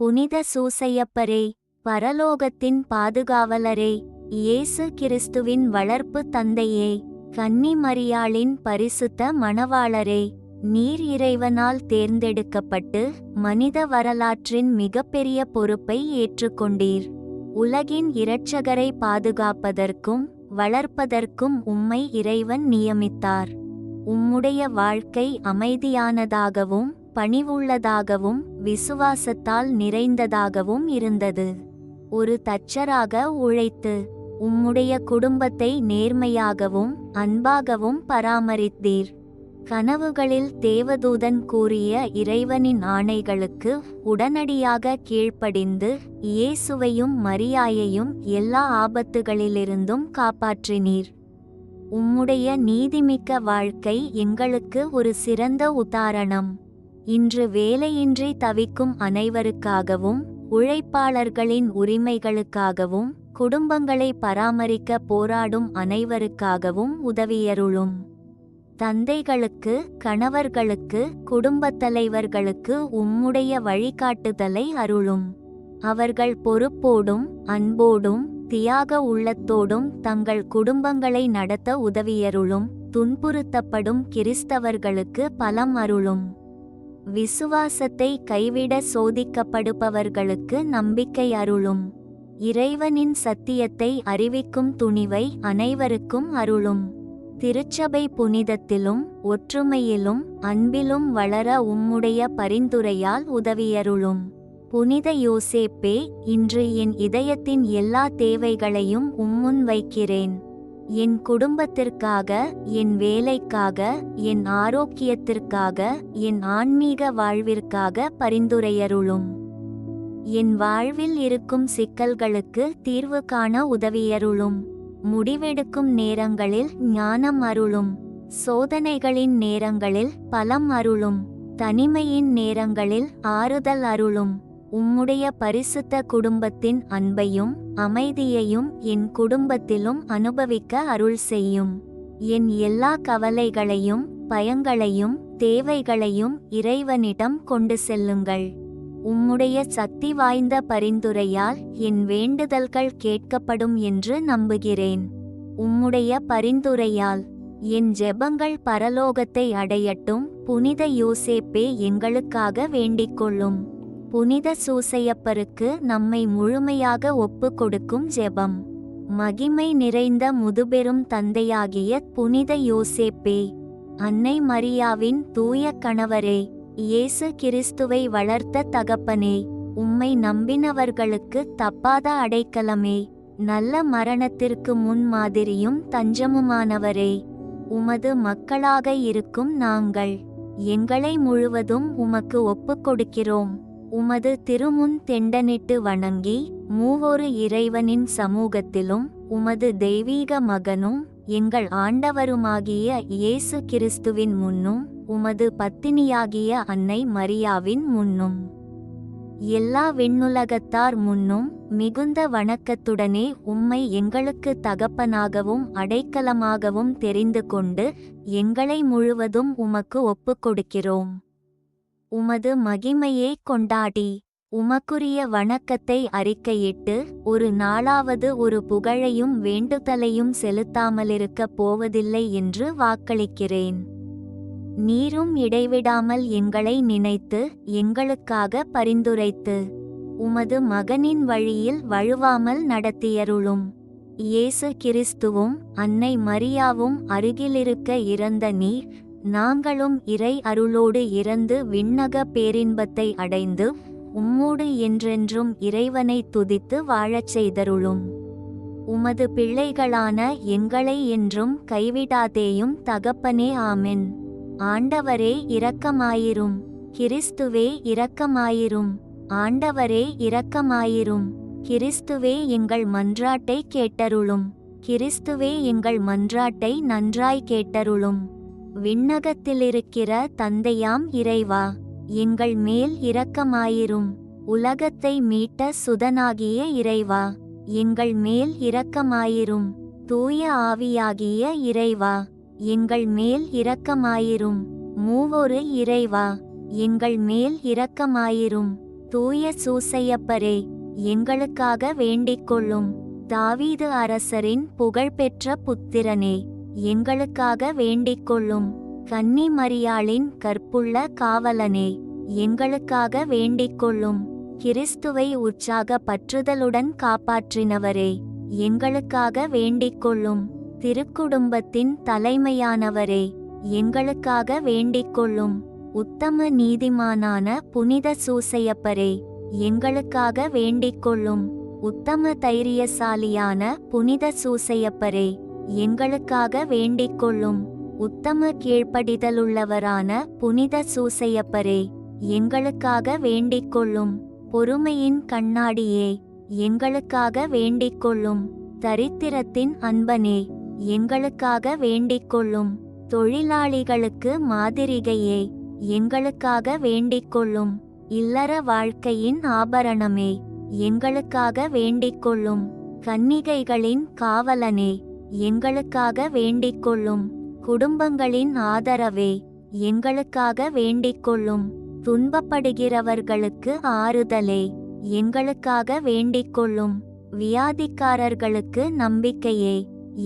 புனித சூசையப்பரே பரலோகத்தின் பாதுகாவலரே இயேசு கிறிஸ்துவின் வளர்ப்பு தந்தையே கன்னிமரியாளின் பரிசுத்த மணவாளரே நீர் இறைவனால் தேர்ந்தெடுக்கப்பட்டு மனித வரலாற்றின் மிகப்பெரிய பொறுப்பை ஏற்றுக்கொண்டீர். உலகின் இரட்சகரை பாதுகாப்பதற்கும் வளர்ப்பதற்கும் உம்மை இறைவன் நியமித்தார். உம்முடைய வாழ்க்கை அமைதியானதாகவும் பணிவுள்ளதாகவும் விசுவாசத்தால் நிறைந்ததாகவும் இருந்தது. ஒரு தச்சராக உழைத்து உம்முடைய குடும்பத்தை நேர்மையாகவும் அன்பாகவும் பராமரித்தீர். கனவுகளில் தேவதூதன் கூறிய இறைவனின் ஆணைகளுக்கு உடனடியாக கீழ்ப்படிந்து இயேசுவையும் மரியாயையும் எல்லா ஆபத்துகளிலிருந்தும் காப்பாற்றினீர். உம்முடைய நீதிமிக்க வாழ்க்கை எங்களுக்கு ஒரு சிறந்த உதாரணம். இன்று வேலையின்றி தவிக்கும் அனைவருக்காகவும் உழைப்பாளர்களின் உரிமைகளுக்காகவும் குடும்பங்களை பராமரிக்க போராடும் அனைவருக்காகவும் உதவியருளும். தந்தைகளுக்கு கணவர்களுக்கு குடும்பத் தலைவர்களுக்கு உம்முடைய வழிகாட்டுதலை அருளும். அவர்கள் பொறுப்போடும் அன்போடும் தியாக உள்ளத்தோடும் தங்கள் குடும்பங்களை நடத்த உதவியருளும். துன்புறுத்தப்படும் கிறிஸ்தவர்களுக்கு பலம் அருளும். விசுவாசத்தை கைவிட சோதிக்கப்படுபவர்களுக்கு நம்பிக்கை அருளும். இறைவனின் சத்தியத்தை அறிவிக்கும் துணிவை அனைவருக்கும் அருளும். திருச்சபை புனிதத்திலும் ஒற்றுமையிலும் அன்பிலும் வளர உம்முடைய பரிந்துரையால் உதவியருளும். புனித யோசேப்பே இன்று என் இதயத்தின் எல்லா தேவைகளையும் உம்முன் வைக்கிறேன். என் குடும்பத்திற்காக என் வேலைக்காக என் ஆரோக்கியத்திற்காக என் ஆன்மீக வாழ்விற்காக பரிந்துரையருளும். என் வாழ்வில் இருக்கும் சிக்கல்களுக்கு தீர்வு காண உதவியருளும். முடிவெடுக்கும் நேரங்களில் ஞானம் அருளும். சோதனைகளின் நேரங்களில் பலம் அருளும். தனிமையின் நேரங்களில் ஆறுதல் அருளும். உம்முடைய பரிசுத்த குடும்பத்தின் அன்பையும் அமைதியையும் என் குடும்பத்திலும் அனுபவிக்க அருள் செய்யும். என் எல்லா கவலைகளையும் பயங்களையும் தேவைகளையும் இறைவனிடம் கொண்டு செல்லுங்கள். உம்முடைய சக்தி வாய்ந்த பரிந்துரையால் என் வேண்டுதல்கள் கேட்கப்படும் என்று நம்புகிறேன். உம்முடைய பரிந்துரையால் என் ஜெபங்கள் பரலோகத்தை அடையட்டும் புனித யோசேப்பே எங்களுக்காக வேண்டிக்கொள்ளும். புனித சூசையப்பருக்கு நம்மை முழுமையாக ஒப்பு கொடுக்கும் ஜெபம். மகிமை நிறைந்த முதுபெரும் தந்தையாகிய புனித யோசேப்பே அன்னை மரியாவின் தூய கணவரே இயேசு கிறிஸ்துவை வளர்த்த தகப்பனே உம்மை நம்பினவர்களுக்கு தப்பாத அடைக்கலமே நல்ல மரணத்திற்கு முன் மாதிரியும் தஞ்சமுமானவரே உமது மக்களாக இருக்கும் நாங்கள் எங்களை முழுவதும் உமக்கு ஒப்புக் கொடுக்கிறோம் உமது திருமுன் தெண்டனிட்டு வணங்கி மூவொரு இறைவனின் சமூகத்திலும் உமது தெய்வீக மகனும் எங்கள் ஆண்டவருமாகிய இயேசு கிறிஸ்துவின் முன்னும் உமது பத்தினியாகிய அன்னை மரியாவின் முன்னும். எல்லா விண்ணுலகத்தார் முன்னும் மிகுந்த வணக்கத்துடனே உம்மை எங்களுக்கு தகப்பனாகவும் அடைக்கலமாகவும் தெரிந்து கொண்டு எங்களை முழுவதும் உமக்கு ஒப்புக் கொடுக்கிறோம் உமது மகிமையை கொண்டாடி. உமக்குரிய வணக்கத்தை அறிக்கையிட்டு ஒரு நாளாவது ஒரு புகழையும் வேண்டுதலையும் செலுத்தாமலிருக்கப் போவதில்லை என்று வாக்களிக்கிறேன். நீரும் இடைவிடாமல் எங்களை நினைத்து எங்களுக்காக பரிந்துரைத்து. உமது மகனின் வழியில் வழுவாமல் நடத்தியருளும். இயேசு கிறிஸ்துவும் அன்னை மரியாவும் அருகிலிருக்க இறந்த நீர் நாங்களும் இறை அருளோடு இறந்து விண்ணக பேரின்பத்தை அடைந்து உம்மோடு என்றென்றும் இறைவனை துதித்து வாழச் செய்தருளும். உமது பிள்ளைகளான எங்களை என்றும் கைவிடாதேயும் தகப்பனே ஆமென். ஆண்டவரே இரக்கமாயிரும். கிறிஸ்துவே இரக்கமாயிரும். ஆண்டவரே இரக்கமாயிரும். கிறிஸ்துவே எங்கள் மன்றாட்டை கேட்டருளும். கிறிஸ்துவே எங்கள் மன்றாட்டை நன்றாய் கேட்டருளும். விண்ணகத்திலிருக்கிற தந்தையாம் இறைவா எங்கள் மேல் இரக்கமாயிரும். உலகத்தை மீட்ட சுதனாகிய இறைவா எங்கள் மேல் இரக்கமாயிரும். தூய ஆவியாகிய இறைவா எங்கள் மேல் இரக்கமாயிரும். மூவொரு இறைவா எங்கள் மேல் இரக்கமாயிரும். தூய சூசையப்பரே எங்களுக்காக வேண்டிக் கொள்ளும் தாவீது அரசரின் புகழ்பெற்ற புத்திரனே. எங்களுக்காக வேண்டிக் கொள்ளும் கன்னி மரியாளின் கற்புள்ள காவலனே எங்களுக்காக வேண்டிக் கொள்ளும் கிறிஸ்துவை உற்சாக பற்றுதலுடன் காப்பாற்றினவரே எங்களுக்காக வேண்டிக் கொள்ளும் திருக்குடும்பத்தின் தலைமையானவரே எங்களுக்காக வேண்டிக் கொள்ளும் உத்தம நீதிமானான புனித சூசையப்பரே எங்களுக்காக வேண்டிக் கொள்ளும் உத்தம தைரியசாலியான புனித சூசையப்பரே. எங்களுக்காக வேண்டிக் கொள்ளும் உத்தம கீழ்ப்படிதலுள்ளவரான புனித சூசையப்பரே எங்களுக்காக வேண்டிக் கொள்ளும் பொறுமையின் கண்ணாடியே எங்களுக்காக வேண்டிக் கொள்ளும் தரித்திரத்தின் அன்பனே எங்களுக்காக வேண்டிக் கொள்ளும் தொழிலாளிகளுக்கு மாதிரிகையே எங்களுக்காக வேண்டிக் கொள்ளும் இல்லற வாழ்க்கையின் ஆபரணமே எங்களுக்காக வேண்டிக் கொள்ளும் கன்னிகைகளின் காவலனே. எங்களுக்காக வேண்டிக்கொள்ளும் குடும்பங்களின் ஆதரவே எங்களுக்காக வேண்டிக்கொள்ளும் துன்பப்படுகிறவர்களுக்கு ஆறுதலே எங்களுக்காக வேண்டிக்கொள்ளும் வியாதிக்காரர்களுக்கு நம்பிக்கையே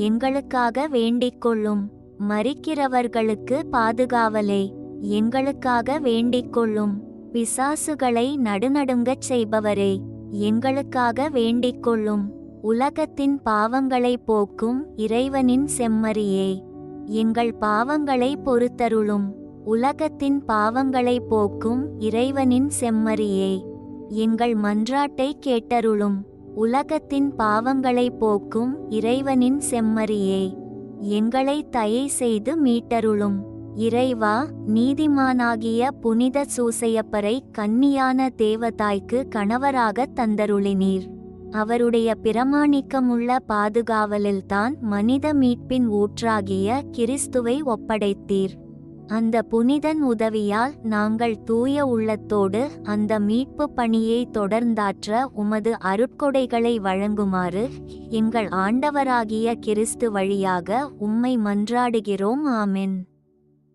எங்களுக்காக வேண்டிக்கொள்ளும் மறிக்கிறவர்களுக்கு பாதுகாவலே எங்களுக்காக வேண்டிக்கொள்ளும் பிசாசுகளை நடுநடுங்கச் செய்பவரே எங்களுக்காக வேண்டிக்கொள்ளும் உலகத்தின் பாவங்களை போக்கும் இறைவனின் செம்மறியே. எங்கள் பாவங்களை பொறுத்தருளும். உலகத்தின் பாவங்களை போக்கும் இறைவனின் செம்மறியே. எங்கள் மன்றாட்டை கேட்டருளும். உலகத்தின் பாவங்களை போக்கும் இறைவனின் செம்மறியே. எங்களை தயை செய்து மீட்டருளும். இறைவா நீதிமானாகிய புனித சூசையப்பரை கன்னியான தேவதாய்க்கு கணவராகத் தந்தருளினீர். அவருடைய பிரமாணிக்கமுள்ள பாதுகாவலில்தான் மனித மீட்பின் ஊற்றாகிய கிறிஸ்துவை ஒப்படைத்தீர். அந்த புனிதன் உதவியால் நாங்கள் தூய உள்ளத்தோடு அந்த மீட்பு பணியை தொடர்ந்தாற்ற உமது அருட்கொடைகளை வழங்குமாறு எங்கள் ஆண்டவராகிய கிறிஸ்து வழியாக உம்மை மன்றாடுகிறோம் ஆமென்.